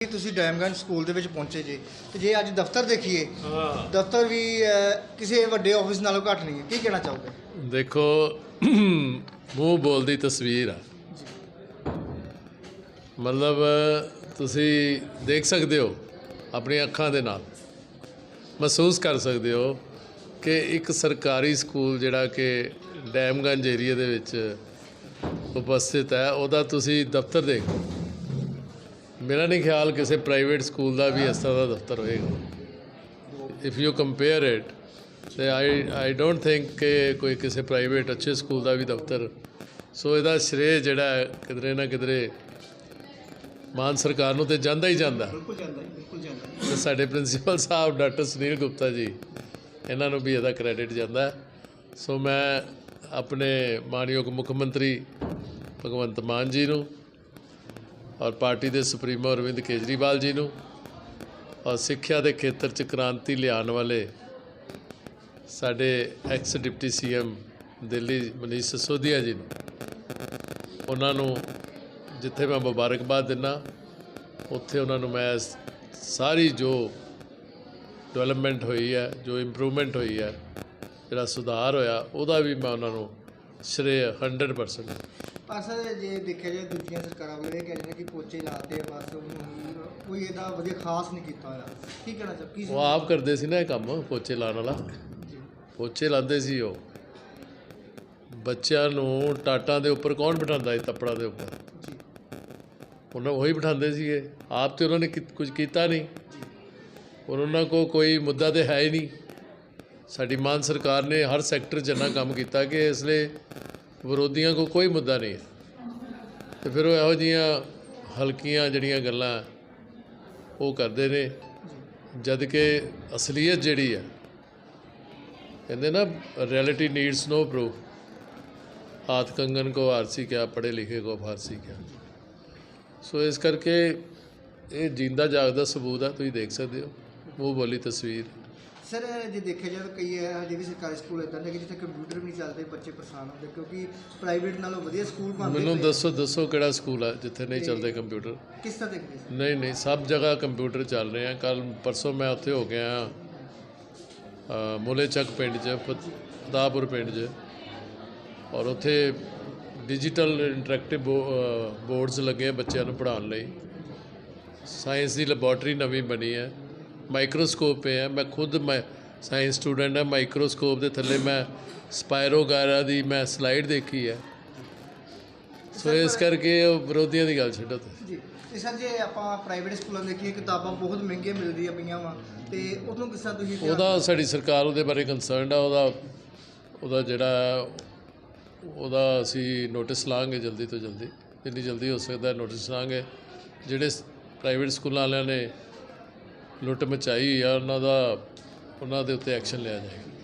ਕਿ ਤੁਸੀਂ ਡੈਮਗੰਜ ਸਕੂਲ ਦੇ ਵਿੱਚ ਪਹੁੰਚੇ ਜੇ? ਤੇ ਜੇ ਅੱਜ ਦਫ਼ਤਰ ਦੇਖੀਏ ਦਫ਼ਤਰ ਵੀ ਅਹ, ਕਿਸੇ ਵੱਡੇ ਆਫਿਸ ਨਾਲੋਂ ਘੱਟ ਨਹੀਂ ਹੈ। ਕੀ ਕਹਿਣਾ ਚਾਹੋਗੇ? ਦੇਖੋ ਮੂੰਹ ਬੋਲਦੀ ਤਸਵੀਰ ਆ। ਮਤਲਬ ਤੁਸੀਂ ਦੇਖ ਸਕਦੇ ਹੋ ਆਪਣੀਆਂ ਅੱਖਾਂ ਦੇ ਨਾਲ। ਮਹਿਸੂਸ ਕਰ ਸਕਦੇ ਹੋ ਕਿ ਇੱਕ ਸਰਕਾਰੀ ਸਕੂਲ ਜਿਹੜਾ ਕਿ ਡੈਮਗੰਜ ਏਰੀਆ ਦੇ ਵਿੱਚ ਉਪਸਥਿਤ ਹੈ ਉਹਦਾ ਤੁਸੀਂ ਦਫ਼ਤਰ ਦੇਖੋ ਮੇਰਾ ਨਹੀਂ ਖਿਆਲ ਕਿਸੇ ਪ੍ਰਾਈਵੇਟ ਸਕੂਲ ਦਾ ਵੀ ਇਸ ਤਰ੍ਹਾਂ ਦਾ ਦਫ਼ਤਰ ਹੋਏਗਾ। ਇਫ ਯੂ ਕੰਪੇਅਰ ਇਟ ਤੇ ਆਈ ਆਈ ਡੋਂਟ ਥਿੰਕ ਕਿ ਕੋਈ ਕਿਸੇ ਪ੍ਰਾਈਵੇਟ ਅੱਛੇ ਸਕੂਲ ਦਾ ਵੀ ਦਫ਼ਤਰ ਸੋ ਇਹਦਾ ਸ਼੍ਰੇ ਜਿਹੜਾ ਕਿਧਰੇ ਨਾ ਕਿਧਰੇ ਮਾਨ ਸਰਕਾਰ ਨੂੰ ਤੇ ਜਾਂਦਾ ਹੀ ਜਾਂਦਾ। ਬਿਲਕੁਲ ਜਾਂਦਾ ਬਿਲਕੁਲ ਜਾਂਦਾ ਤੇ ਸਾਡੇ ਪ੍ਰਿੰਸੀਪਲ ਸਾਹਿਬ ਡਾਕਟਰ ਸੁਨੀਲ ਗੁਪਤਾ ਜੀ ਇਹਨਾਂ ਨੂੰ ਵੀ ਇਹਦਾ ਕ੍ਰੈਡਿਟ ਜਾਂਦਾ। ਸੋ ਮੈਂ ਆਪਣੇ ਮਾਨਯੋਗ ਮੁੱਖ ਮੰਤਰੀ ਭਗਵੰਤ ਮਾਨ ਜੀ ਨੂੰ ਔਰ ਪਾਰਟੀ ਦੇ ਸੁਪਰੀਮੋ ਅਰਵਿੰਦ ਕੇਜਰੀਵਾਲ ਜੀ ਨੂੰ ਔਰ ਸਿੱਖਿਆ ਦੇ ਖੇਤਰ 'ਚ ਕ੍ਰਾਂਤੀ ਲਿਆਉਣ ਵਾਲੇ ਸਾਡੇ ex deputy CM Delhi Manish Sisodia ji ਨੂੰ, ਉਹਨਾਂ ਨੂੰ ਜਿੱਥੇ ਮੈਂ ਮੁਬਾਰਕਬਾਦ ਦਿੰਦਾ ਉੱਥੇ ਉਹਨਾਂ ਨੂੰ ਮੈਂ ਸਾਰੀ ਜੋ ਡਿਵੈਲਪਮੈਂਟ ਹੋਈ ਹੈ, ਜੋ ਇੰਪਰੂਵਮੈਂਟ ਹੋਈ ਹੈ, ਜਿਹੜਾ ਸੁਧਾਰ ਹੋਇਆ, ਉਹਦਾ ਵੀ ਮੈਂ ਉਹਨਾਂ ਨੂੰ ਸ਼੍ਰੇ 100% ਪਰ ਸਰ ਜੇ ਦੇਖਿਆ ਜਾਏ ਦੂਜੀਆਂ ਸਰਕਾਰਾਂ ਵਾਲੇ ਇਹ ਕਿ ਪੋਚੇ ਲਾਤੇ ਆ ਬਸ ਉਹਨੂੰ ਕੋਈ ਇਹਦਾ ਵਧੀਆ ਖਾਸ ਨਹੀਂ ਕੀਤਾ ਹੋਇਆ। ਕੀ ਕਹਿਣਾ ਚਾਹ ਕੀ ਉਹ ਆਪ ਕਰਦੇ ਸੀ ਨਾ ਇਹ ਕੰਮ ਪੋਚੇ ਲਾਉਣ ਵਾਲਾ। ਪੋਚੇ ਲਾਉਂਦੇ ਸੀ ਉਹ। ਬੱਚਿਆਂ ਨੂੰ ਟਾਟਾਂ ਦੇ ਉੱਪਰ ਕੌਣ ਬਿਠਾਉਂਦਾ ਸੀ ਤੱਪੜਾਂ ਦੇ ਉੱਪਰ? ਉਹਨਾਂ ਉਹੀ ਬਿਠਾਉਂਦੇ ਸੀਗੇ ਆਪ ਤੇ ਉਹਨਾਂ ਨੇ ਕੁਝ ਕੀਤਾ ਨਹੀਂ। ਉਹਨਾਂ ਕੋ ਕੋਈ ਮੁੱਦਾ ਤੇ ਹੈ ਹੀ ਨਹੀਂ। ਸਾਡੀ ਮਾਨ ਸਰਕਾਰ ਨੇ ਹਰ ਸੈਕਟਰ 'ਚ ਇੰਨਾ ਕੰਮ ਕੀਤਾ ਕਿ ਇਸ ਲਈ ਵਿਰੋਧੀਆਂ ਕੋ ਕੋਈ ਮੁੱਦਾ ਨਹੀਂ ਹੈ। ਤੇ ਫਿਰ ਉਹ ਇਹੋ ਜੀਆਂ ਹਲਕੀਆਂ ਜਿਹੜੀਆਂ ਗੱਲਾਂ ਉਹ ਕਰਦੇ ਨੇ, ਜਦ ਕਿ ਅਸਲੀਅਤ ਜਿਹੜੀ ਆ ਕਹਿੰਦੇ ਨਾ ਰਿਐਲਿਟੀ ਨੀਡਸ ਨੋ ਪ੍ਰੂਫ ਹਾਥ ਕੰਗਨ ਕੋ ਆਰਸੀ ਕਿਆ, ਪੜ੍ਹੇ ਲਿਖੇ ਕੋ ਫਾਰਸੀ ਕਿਆ। ਸੋ ਇਸ ਕਰਕੇ ਇਹ ਜਿੰਦਾ ਜਾਗਦਾ ਸਬੂਤ ਆ, ਤੁਸੀਂ ਦੇਖ ਸਕਦੇ ਹੋ। ਮੂੰਹ ਬੋਲੀ ਤਸਵੀਰ। ਸਰ ਜੇ ਦੇਖਿਆ ਜਾਵੇ ਕਈ ਹਜੇ ਵੀ ਸਰਕਾਰੀ ਸਕੂਲ ਇਦਾਂ ਦੇ ਕਿ ਜਿੱਥੇ ਕੰਪਿਊਟਰ ਵੀ ਨਹੀਂ ਚੱਲਦੇ ਬੱਚੇ ਪਰੇਸ਼ਾਨ ਹੁੰਦੇ ਕਿਉਂਕਿ ਪ੍ਰਾਈਵੇਟ ਨਾਲੋਂ ਵਧੀਆ ਸਕੂਲ ਪਾਉਂਦੇ ਮੈਨੂੰ। ਦੱਸੋ ਦੱਸੋ ਕਿਹੜਾ ਸਕੂਲ ਹੈ ਜਿੱਥੇ ਨਹੀਂ ਚੱਲਦੇ ਕੰਪਿਊਟਰ ਕਿਸ ਤਰ੍ਹਾਂ ਦੇਖਦੇ ਨਹੀਂ ਨਹੀਂ ਸਭ ਜਗ੍ਹਾ ਕੰਪਿਊਟਰ ਚੱਲ ਰਹੇ ਆ। ਕੱਲ ਪਰਸੋਂ ਮੈਂ ਉੱਥੇ ਹੋ ਗਿਆ। ਅ, ਮੋਲੇ ਚੱਕ ਪਿੰਡ 'ਚ ਫਤ- ਫਤਾਹਪੁਰ ਪਿੰਡ 'ਚ। ਔਰ ਉੱਥੇ ਡਿਜੀਟਲ ਇੰਟਰੈਕਟਿਵ ਬੋਰਡਸ ਲੱਗੇ ਆ ਬੱਚਿਆਂ ਨੂੰ ਪੜ੍ਹਾਉਣ ਲਈ। ਸਾਇੰਸ ਦੀ ਲੈਬੋਰਟਰੀ ਨਵੀਂ ਬਣੀ ਹੈ। ਮਾਈਕਰੋਸਕੋਪ ਹੈ ਮੈਂ ਖੁਦ ਮੈਂ ਸਾਇੰਸ ਸਟੂਡੈਂਟ ਹਾਂ ਮਾਈਕਰੋਸਕੋਪ ਦੇ ਥੱਲੇ ਮੈਂ ਸਪਾਇਰੋਗਾਰਾ ਦੀ ਮੈਂ ਸਲਾਈਡ ਦੇਖੀ ਹੈ ਸੋ ਇਸ ਕਰਕੇ ਉਹ ਵਿਰੋਧੀਆਂ ਦੀ ਗੱਲ ਛੱਡੋ ਤੁਸੀਂ ਜੀ ਤੇ ਸਰ ਜੇ ਆਪਾਂ ਪ੍ਰਾਈਵੇਟ ਸਕੂਲਾਂ ਦੇ ਦੇਖੀਏ ਕਿਤਾਬਾਂ ਬਹੁਤ ਮਹਿੰਗੀਆਂ ਮਿਲਦੀਆਂ ਪਈਆਂ ਵਾ ਤੇ ਉਹਨੂੰ ਕਿਸ ਤੁਸੀਂ ਉਹਦਾ ਸਾਡੀ ਸਰਕਾਰ ਉਹਦੇ ਬਾਰੇ ਕੰਸਰਨਡ ਆ ਉਹਦਾ ਉਹਦਾ ਜਿਹੜਾ ਉਹਦਾ ਅਸੀਂ ਨੋਟਿਸ ਲਾਂਗੇ ਜਲਦੀ ਤੋਂ ਜਲਦੀ ਜਿੰਨੀ ਜਲਦੀ ਹੋ ਸਕਦਾ ਨੋਟਿਸ ਲਾਂਗੇ ਜਿਹੜੇ ਪ੍ਰਾਈਵੇਟ ਸਕੂਲਾਂ ਵਾਲਿਆਂ ਨੇ ਲੁੱਟ ਮਚਾਈ ਆ ਉਹਨਾਂ ਦਾ ਉਹਨਾਂ ਦੇ ਉੱਤੇ ਐਕਸ਼ਨ ਲਿਆ ਜਾਏਗਾ।